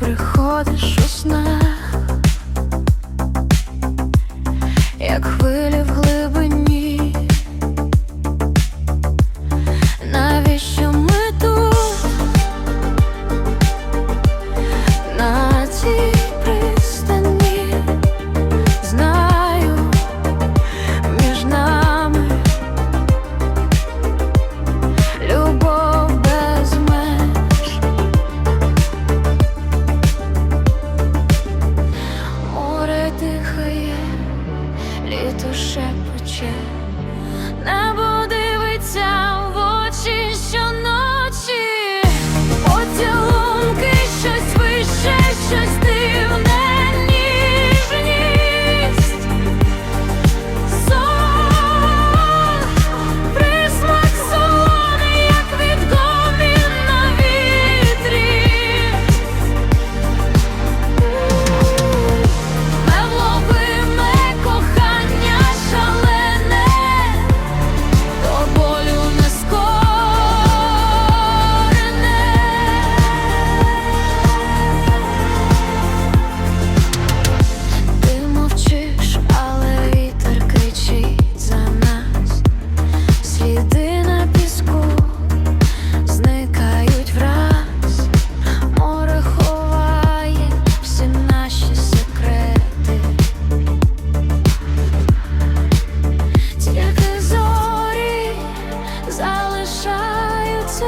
Приходишь у сна.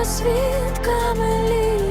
свідками літ.